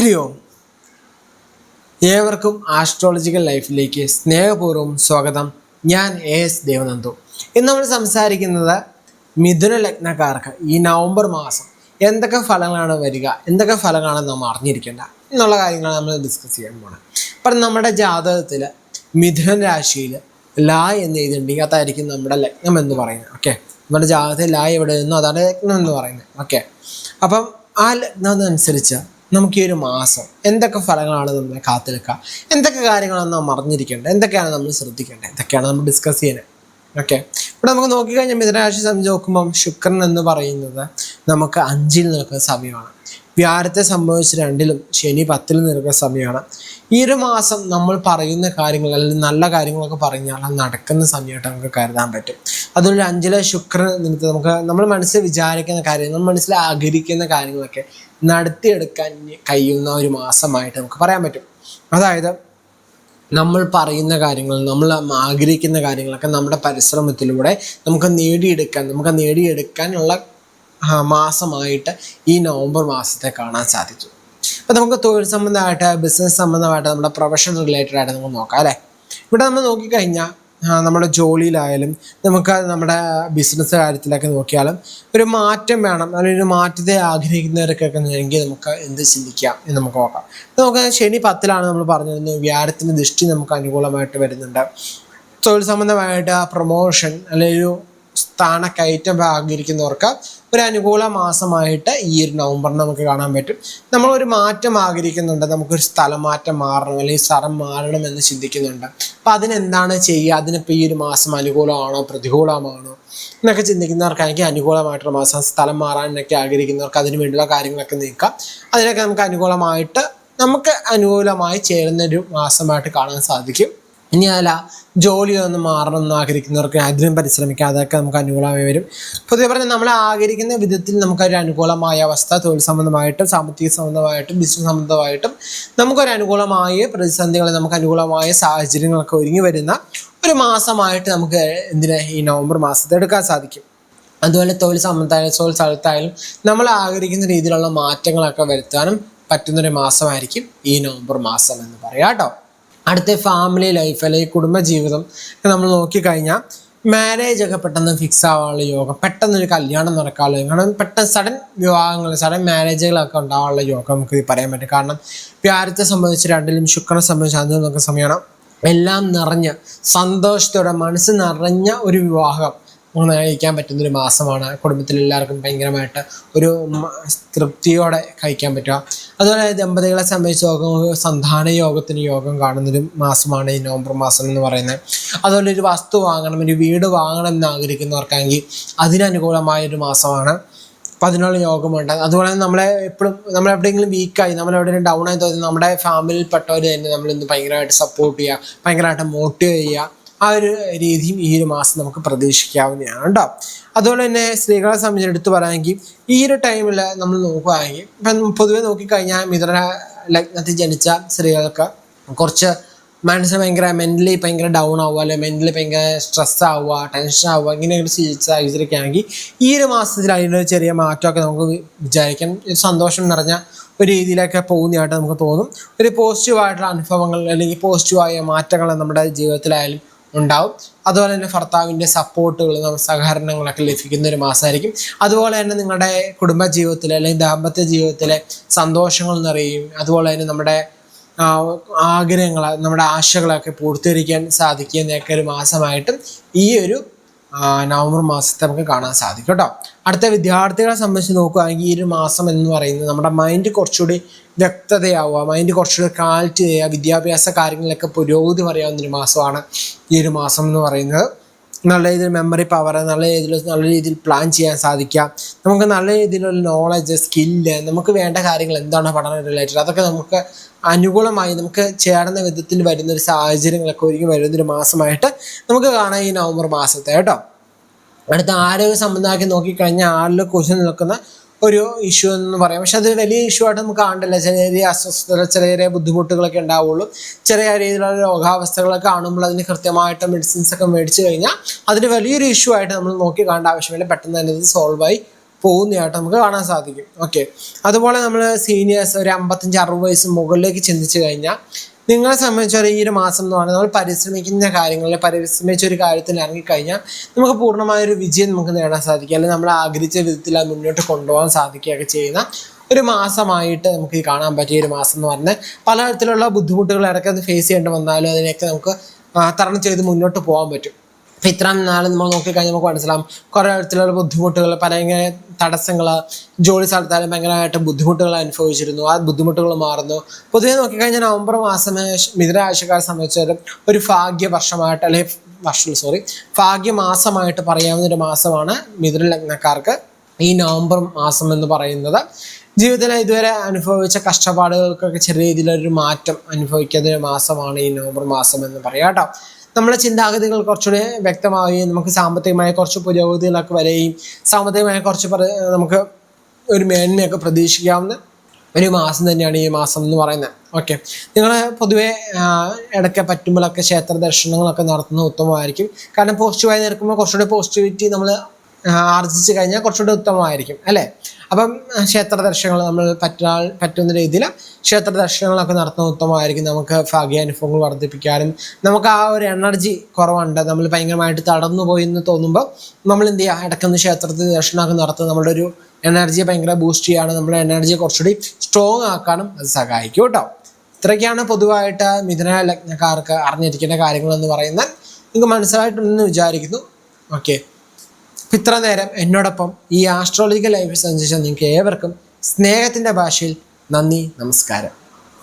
ഹരി ഓം ഏവർക്കും ആസ്ട്രോളജിക്കൽ ലൈഫിലേക്ക് സ്നേഹപൂർവം സ്വാഗതം. ഞാൻ എ എസ് ദേവനന്ദു. ഇന്ന് നമ്മൾ സംസാരിക്കുന്നത് മിഥുന ലഗ്നക്കാർക്ക് ഈ നവംബർ മാസം എന്തൊക്കെ ഫലങ്ങളാണ് വരിക എന്തൊക്കെ ഫലങ്ങളാണ് നാം അറിഞ്ഞിരിക്കേണ്ട എന്നുള്ള കാര്യങ്ങൾ നമ്മൾ ഡിസ്കസ് ചെയ്യാൻ പോകുന്നത് അപ്പം നമ്മുടെ ജാതകത്തിൽ മിഥുന രാശിയിൽ ലാ എന്ന് എഴുതിയിട്ടുണ്ടെങ്കിൽ അതായിരിക്കും നമ്മുടെ ലഗ്നം എന്ന് പറയുന്നത്. ഓക്കെ നമ്മുടെ ജാതകത്തിൽ ലാ എവിടെ നിന്നോ അതാണ് ലഗ്നം എന്ന് പറയുന്നത്. ഓക്കെ അപ്പം ആ ലഗ്നം അനുസരിച്ച് നമുക്ക് ഈ ഒരു മാസം എന്തൊക്കെ ഫലങ്ങളാണ് നമ്മളെ കാത്തിരിക്കുക എന്തൊക്കെ കാര്യങ്ങളാണ് നാം അറിഞ്ഞിരിക്കേണ്ടത് എന്തൊക്കെയാണ് നമ്മൾ ശ്രദ്ധിക്കേണ്ടത്? എന്തൊക്കെയാണ് നമ്മൾ ഡിസ്കസ് ചെയ്യുന്നത് ഓക്കെ ഇവിടെ നമുക്ക് നോക്കിക്കഴിഞ്ഞാൽ മിഥുനരാശി സംബന്ധിച്ച് നോക്കുമ്പം ശുക്രൻ എന്ന് പറയുന്നത് നമുക്ക് അഞ്ചിൽ നിൽക്കുന്ന സമയമാണ്. വ്യാഴത്തെ സംഭവിച്ച് രണ്ടിലും ശനി പത്തിൽ നിൽക്കുന്ന സമയമാണ്. ഈ ഒരു മാസം നമ്മൾ പറയുന്ന കാര്യങ്ങൾ അല്ലെങ്കിൽ നല്ല കാര്യങ്ങളൊക്കെ പറഞ്ഞാൽ അത് നടക്കുന്ന സമയമായിട്ട് നമുക്ക് കരുതാൻ പറ്റും. അതുകൊണ്ട് അഞ്ചിലെ ശുക്രൻ നിമിത്തം നമുക്ക് നമ്മൾ മനസ്സിൽ വിചാരിക്കുന്ന കാര്യങ്ങൾ നമ്മൾ മനസ്സിൽ ആഗ്രഹിക്കുന്ന കാര്യങ്ങളൊക്കെ നടത്തിയെടുക്കാൻ കഴിയുന്ന ഒരു മാസമായിട്ട് നമുക്ക് പറയാൻ പറ്റും. അതായത് നമ്മൾ പറയുന്ന കാര്യങ്ങൾ നമ്മൾ ആഗ്രഹിക്കുന്ന കാര്യങ്ങളൊക്കെ നമ്മുടെ പരിശ്രമത്തിലൂടെ നമുക്ക് നേടിയെടുക്കാൻ നമുക്ക് നേടിയെടുക്കാനുള്ള മാസമായിട്ട് ഈ നവംബർ മാസത്തെ കാണാൻ സാധിച്ചു. അപ്പോൾ നമുക്ക് തൊഴിൽ സംബന്ധമായിട്ട് ബിസിനസ് സംബന്ധമായിട്ട് നമ്മുടെ പ്രൊഫഷണൽ റിലേറ്റഡ് ആയിട്ട് നമുക്ക് നോക്കാം അല്ലേ? ഇവിടെ നമ്മൾ നോക്കിക്കഴിഞ്ഞാൽ നമ്മുടെ ജോലിയിലായാലും നമുക്ക് നമ്മുടെ ബിസിനസ് കാര്യത്തിലൊക്കെ നോക്കിയാലും ഒരു മാറ്റം വേണം അല്ലെങ്കിൽ ഒരു മാറ്റത്തെ ആഗ്രഹിക്കുന്നവരൊക്കെ എങ്കിൽ നമുക്ക് എന്ത് ചിന്തിക്കാം എന്ന് നമുക്ക് നോക്കാം. നമുക്ക് ശനി പത്തിലാണ് നമ്മൾ പറഞ്ഞിരുന്നത് വ്യാഴത്തിന്റെ ദൃഷ്ടി നമുക്ക് അനുകൂലമായിട്ട് വരുന്നുണ്ട്. തൊഴിൽ സംബന്ധമായിട്ട് പ്രൊമോഷൻ അല്ലെങ്കിൽ ഒരു സ്ഥാനക്കയറ്റം ആഗ്രഹിക്കുന്നവർക്ക് ഒരു അനുകൂല മാസമായിട്ട് ഈ ഒരു നവംബറിൽ നമുക്ക് കാണാൻ പറ്റും. നമ്മളൊരു മാറ്റം ആഗ്രഹിക്കുന്നുണ്ട്. നമുക്കൊരു സ്ഥലം മാറ്റം മാറണം അല്ലെങ്കിൽ സ്ഥലം മാറണം എന്ന് ചിന്തിക്കുന്നുണ്ട്. അപ്പം അതിനെന്താണ് ചെയ്യുക? അതിനിപ്പോൾ ഈ ഒരു മാസം അനുകൂലമാണോ? പ്രതികൂലമാണോ? എന്നൊക്കെ ചിന്തിക്കുന്നവർക്കാണെങ്കിൽ അനുകൂലമായിട്ടുള്ള മാസം സ്ഥലം മാറാനൊക്കെ ആഗ്രഹിക്കുന്നവർക്ക് അതിന് വേണ്ടിയുള്ള കാര്യങ്ങളൊക്കെ നീക്കാം. അതിനൊക്കെ നമുക്ക് അനുകൂലമായിട്ട് നമുക്ക് അനുകൂലമായി ചേരുന്ന ഒരു മാസമായിട്ട് കാണാൻ സാധിക്കും. ഇനി അല്ല ജോലി ഒന്ന് മാറണം എന്ന് ആഗ്രഹിക്കുന്നവർക്ക് അതിനും പരിശ്രമിക്കാം അതൊക്കെ നമുക്ക് അനുകൂലമായി വരും. പൊതുവെ പറഞ്ഞാൽ നമ്മൾ ആഗ്രഹിക്കുന്ന വിധത്തിൽ നമുക്കൊരു അനുകൂലമായ അവസ്ഥ തൊഴിൽ സംബന്ധമായിട്ടും സാമ്പത്തിക സംബന്ധമായിട്ടും ബിസിനസ് സംബന്ധമായിട്ടും നമുക്കൊരു അനുകൂലമായ പ്രതിസന്ധികൾ നമുക്ക് അനുകൂലമായ സാഹചര്യങ്ങളൊക്കെ ഒരുങ്ങി വരുന്ന ഒരു മാസമായിട്ട് നമുക്ക് എന്തിനാ ഈ നവംബർ മാസത്തെ എടുക്കാൻ സാധിക്കും. അതുപോലെ തൊഴിൽ സംബന്ധമായാലും തൊഴിൽ സ്ഥലത്തായാലും നമ്മൾ ആഗ്രഹിക്കുന്ന രീതിയിലുള്ള മാറ്റങ്ങളൊക്കെ വരുത്താനും പറ്റുന്നൊരു മാസമായിരിക്കും ഈ നവംബർ മാസം എന്ന് പറയാം കേട്ടോ. അടുത്ത ഫാമിലി ലൈഫ് അല്ലെങ്കിൽ കുടുംബജീവിതം നമ്മൾ നോക്കിക്കഴിഞ്ഞാൽ മാരേജ് ഒക്കെ പെട്ടെന്ന് ഫിക്സ് ആവാനുള്ള യോഗം പെട്ടെന്ന് ഒരു കല്യാണം നടക്കാനുള്ള കാരണം പെട്ടെന്ന് സഡൻ വിവാഹങ്ങൾ സഡൻ മാരേജുകളൊക്കെ ഉണ്ടാവാനുള്ള യോഗം നമുക്ക് പറയാൻ പറ്റും. കാരണം വ്യാഴത്തെ സംബന്ധിച്ച് രണ്ടിലും ശുക്രനെ സംബന്ധിച്ച് അഞ്ചിലും നോക്കുന്ന സമയമാണ്. എല്ലാം നിറഞ്ഞ് സന്തോഷത്തോടെ മനസ്സ് നിറഞ്ഞ ഒരു വിവാഹം കഴിക്കാൻ പറ്റുന്ന ഒരു മാസമാണ്. കുടുംബത്തിൽ എല്ലാവർക്കും ഭയങ്കരമായിട്ട് ഒരു തൃപ്തിയോടെ കഴിക്കാൻ പറ്റുക. അതുപോലെ ദമ്പതികളെ സംബന്ധിച്ച് നോക്കുമ്പോൾ സന്താന യോഗത്തിന് യോഗം കാണുന്നൊരു മാസമാണ് ഈ നവംബർ മാസം എന്ന് പറയുന്നത്. അതുപോലെ ഒരു വസ്തു വാങ്ങണം ഒരു വീട് വാങ്ങണം എന്ന് ആഗ്രഹിക്കുന്നവർക്കാണെങ്കിൽ അതിനനുകൂലമായ ഒരു മാസമാണ് അപ്പം അതിനുള്ള യോഗമുണ്ട്. അതുപോലെ തന്നെ നമ്മളെ എപ്പോഴും നമ്മൾ എവിടെയെങ്കിലും വീക്കായി നമ്മൾ എവിടെയെങ്കിലും ഡൗൺ ആയി തോന്നി നമ്മുടെ ഫാമിലിയിൽപ്പെട്ടവർ തന്നെ നമ്മളിന്ന് ഭയങ്കരമായിട്ട് സപ്പോർട്ട് ചെയ്യുക ഭയങ്കരമായിട്ട് മോട്ടിവേറ്റ് ചെയ്യുക. ആ ഒരു രീതിയും ഈ ഒരു മാസം നമുക്ക് പ്രതീക്ഷിക്കാവുന്നതാണ് കേട്ടോ അതുപോലെ തന്നെ സ്ത്രീകളെ സംബന്ധിച്ച് എടുത്തു പറയുകയാണെങ്കിൽ ഈ ഒരു ടൈമിൽ നമ്മൾ നോക്കുകയാണെങ്കിൽ ഇപ്പം പൊതുവെ നോക്കിക്കഴിഞ്ഞാൽ മിഥുന ലഗ്നത്തിൽ ജനിച്ച സ്ത്രീകൾക്ക് കുറച്ച് മനസ്സ് ഭയങ്കര മെന്റലി ഭയങ്കര ഡൗൺ ആവുക അല്ലെങ്കിൽ മെന്റലി ഭയങ്കര സ്ട്രെസ് ആവുക ടെൻഷൻ ആവുക ഇങ്ങനെയൊക്കെ സാഹചര്യമൊക്കെ ആണെങ്കിൽ ഈ ഒരു മാസത്തിൽ അതിന്റെ ചെറിയ മാറ്റമൊക്കെ നമുക്ക് വിചാരിക്കാം സന്തോഷം നിറഞ്ഞ ഒരു രീതിയിലൊക്കെ പോകുന്നതായിട്ട് നമുക്ക് തോന്നും. ഒരു പോസിറ്റീവായിട്ടുള്ള അനുഭവങ്ങൾ അല്ലെങ്കിൽ പോസിറ്റീവായ മാറ്റങ്ങൾ നമ്മുടെ ജീവിതത്തിലായാലും ഉണ്ടാവും. അതുപോലെ തന്നെ ഭർത്താവിന്റെ സപ്പോർട്ടുകൾ സഹകരണങ്ങളൊക്കെ ലഭിക്കുന്ന ഒരു മാസമായിരിക്കും. അതുപോലെ തന്നെ നിങ്ങളുടെ കുടുംബ ജീവിതത്തിലെ അല്ലെങ്കിൽ ദാമ്പത്യ ജീവിതത്തിലെ സന്തോഷങ്ങൾ നിറയും. അതുപോലെ തന്നെ നമ്മുടെ ആഗ്രഹങ്ങൾ നമ്മുടെ ആശകളൊക്കെ പൂർത്തീകരിക്കാൻ സാധിക്കുന്നൊക്കെ ഒരു മാസമായിട്ടും ഈ ഒരു നവംബർ മാസത്തെ നമുക്ക് കാണാൻ സാധിക്കും കേട്ടോ. അടുത്ത വിദ്യാർത്ഥികളെ സംബന്ധിച്ച് നോക്കുകയാണെങ്കിൽ ഈ ഒരു മാസം എന്ന് പറയുന്നത് നമ്മുടെ മൈൻഡ് കുറച്ചുകൂടി വ്യക്തതയാവുക മൈൻഡ് കുറച്ചുകൂടി ക്ലാരിറ്റി ചെയ്യുക വിദ്യാഭ്യാസ കാര്യങ്ങളിലൊക്കെ പുരോഗതി പറയാവുന്ന ഒരു മാസമാണ് ഈ ഒരു മാസം എന്ന് പറയുന്നത്. നല്ല രീതിയിൽ മെമ്മറി പവർ നല്ല രീതിയിൽ നല്ല രീതിയിൽ പ്ലാൻ ചെയ്യാൻ സാധിക്കുക നമുക്ക് നല്ല രീതിയിലുള്ള നോളജ് സ്കില്ല് നമുക്ക് വേണ്ട കാര്യങ്ങൾ എന്താണ് പഠന റിലേറ്റഡ് അതൊക്കെ നമുക്ക് അനുകൂലമായി നമുക്ക് ചേർന്ന വിധത്തിൽ വരുന്ന ഒരു സാഹചര്യങ്ങളൊക്കെ ഒരുങ്ങി വരുന്നൊരു മാസമായിട്ട് നമുക്ക് കാണാം ഈ നവംബർ മാസത്തെ കേട്ടോ. അടുത്ത ആരോഗ്യ സംബന്ധമാക്കി നോക്കിക്കഴിഞ്ഞാൽ ആളിൽ കുറിച്ച് നിൽക്കുന്ന ഒരു ഇഷ്യൂ എന്ന് പറയാം. പക്ഷെ അത് വലിയ ഇഷ്യൂ ആയിട്ട് നമുക്ക് കാണണ്ടല്ല. ചെറിയ ചെറിയ അസ്വസ്ഥത ചെറിയ ചെറിയ ബുദ്ധിമുട്ടുകളൊക്കെ ഉണ്ടാവുള്ളൂ. ചെറിയ രീതിയിലുള്ള രോഗാവസ്ഥകളൊക്കെ കാണുമ്പോൾ അതിന് കൃത്യമായിട്ട് മെഡിസിൻസ് ഒക്കെ മേടിച്ചു കഴിഞ്ഞാൽ അതിന് വലിയൊരു ഇഷ്യൂ ആയിട്ട് നമ്മൾ നോക്കി കാണേണ്ട ആവശ്യമില്ല. പെട്ടെന്ന് തന്നെ ഇത് സോൾവ് ആയി പോകുന്നതായിട്ട് നമുക്ക് കാണാൻ സാധിക്കും. ഓക്കെ അതുപോലെ നമ്മൾ സീനിയേഴ്സ് ഒരു അമ്പത്തഞ്ച് അറുപത് വയസ്സ് മുകളിലേക്ക് ചിന്തിച്ചു കഴിഞ്ഞാൽ നിങ്ങളെ സംബന്ധിച്ചൊരു ഈ ഒരു മാസം എന്ന് പറയുന്നത് നമ്മൾ പരിശ്രമിക്കുന്ന കാര്യങ്ങളിൽ പരിശ്രമിച്ച ഒരു കാര്യത്തിൽ ഇറങ്ങിക്കഴിഞ്ഞാൽ നമുക്ക് പൂർണമായ ഒരു വിജയം നമുക്ക് നേടാൻ സാധിക്കും. അല്ലെങ്കിൽ നമ്മൾ ആഗ്രഹിച്ച വിധത്തിൽ അത് മുന്നോട്ട് കൊണ്ടുപോകാൻ സാധിക്കുകയൊക്കെ ചെയ്യുന്ന ഒരു മാസമായിട്ട് നമുക്ക് കാണാൻ പറ്റിയ ഒരു മാസം എന്ന് പറഞ്ഞാൽ പലതരത്തിലുള്ള ബുദ്ധിമുട്ടുകൾ ഇടയ്ക്ക് ഫേസ് ചെയ്യേണ്ടി വന്നാലും അതിനെയൊക്കെ നമുക്ക് തരണം ചെയ്ത് മുന്നോട്ട് പോകാൻ പറ്റും. അപ്പം ഇത്രയും നാൾ നമ്മൾ നോക്കിക്കഴിഞ്ഞാൽ നമുക്ക് മനസ്സിലാവും. കുറേ തരത്തിലുള്ള ബുദ്ധിമുട്ടുകൾ ഇങ്ങനെ തടസ്സങ്ങൾ ജോലി സ്ഥലത്താലും ഭയങ്കരമായിട്ട് ബുദ്ധിമുട്ടുകൾ അനുഭവിച്ചിരുന്നു. ആ ബുദ്ധിമുട്ടുകൾ മാറുന്നു. പൊതുവെ നോക്കിക്കഴിഞ്ഞാൽ നവംബർ മാസം മിഥുനാഴ്ചക്കാരെ സംബന്ധിച്ചാലും ഒരു ഭാഗ്യ വർഷമായിട്ട് അല്ലെങ്കിൽ വർഷം സോറി ഭാഗ്യ മാസമായിട്ട് പറയാവുന്ന ഒരു മാസമാണ് മിഥുന ലഗ്നക്കാർക്ക് ഈ നവംബർ മാസം എന്ന് പറയുന്നത്. ജീവിതത്തിൽ ഇതുവരെ അനുഭവിച്ച കഷ്ടപ്പാടുകൾക്കൊക്കെ ചെറിയ രീതിയിലൊരു മാറ്റം അനുഭവിക്കുന്ന ഒരു മാസമാണ് ഈ നവംബർ മാസം എന്ന് പറയാം കേട്ടോ നമ്മുടെ ചിന്താഗതികൾ കുറച്ചുകൂടി വ്യക്തമാവുകയും നമുക്ക് സാമ്പത്തികമായ കുറച്ച് പുരോഗതികളൊക്കെ വരികയും സാമ്പത്തികമായ കുറച്ച് നമുക്ക് ഒരു മേന്മയൊക്കെ പ്രതീക്ഷിക്കാവുന്ന ഒരു മാസം തന്നെയാണ് ഈ മാസം എന്ന് പറയുന്നത്. ഓക്കെ നിങ്ങൾ പൊതുവെ ഇടയ്ക്ക് പറ്റുമ്പോഴൊക്കെ ക്ഷേത്ര ദർശനങ്ങളൊക്കെ നടത്തുന്നത് ഉത്തമമായിരിക്കും. കാരണം പോസിറ്റീവായി നിൽക്കുമ്പോൾ കുറച്ചുകൂടി പോസിറ്റിവിറ്റി നമ്മൾ ആർജിച്ച് കഴിഞ്ഞാൽ കുറച്ചുകൂടി ഉത്തമമായിരിക്കും അല്ലേ? അപ്പം ക്ഷേത്ര ദർശനങ്ങൾ നമ്മൾ പറ്റാൽ പറ്റുന്ന രീതിയിൽ ക്ഷേത്ര ദർശനങ്ങളൊക്കെ നടത്തുന്ന ഉത്തമമായിരിക്കും. നമുക്ക് ഭാഗ്യാനുഭവങ്ങൾ വർദ്ധിപ്പിക്കാനും നമുക്ക് ആ ഒരു എനർജി കുറവുണ്ട്. നമ്മൾ ഭയങ്കരമായിട്ട് തടന്നു പോയി എന്ന് തോന്നുമ്പോൾ നമ്മൾ എന്ത് ചെയ്യുക? ഇടയ്ക്കൊന്ന് ക്ഷേത്രത്തിൽ ദർശനമൊക്കെ നടത്തുക നമ്മുടെ ഒരു എനർജിയെ ഭയങ്കര ബൂസ്റ്റ് ചെയ്യാനും നമ്മുടെ എനർജിയെ കുറച്ചുകൂടി സ്ട്രോങ് ആക്കാനും അത് സഹായിക്കും കേട്ടോ. ഇത്രയൊക്കെയാണ് പൊതുവായിട്ട് മിഥുന ലഗ്നക്കാർക്ക് അറിഞ്ഞിരിക്കേണ്ട കാര്യങ്ങൾ എന്ന് പറയുന്നത്. നിങ്ങൾക്ക് മനസ്സിലായിട്ടുണ്ടെന്ന് വിചാരിക്കുന്നു. ഓക്കെ ഇത്ര നേരം എന്നോടൊപ്പം ഈ ആസ്ട്രോളജിക്കൽ ലൈഫ് സഞ്ചരിച്ച നിങ്ങൾക്ക് ഏവർക്കും സ്നേഹത്തിന്റെ ഭാഷയിൽ നന്ദി നമസ്കാരം.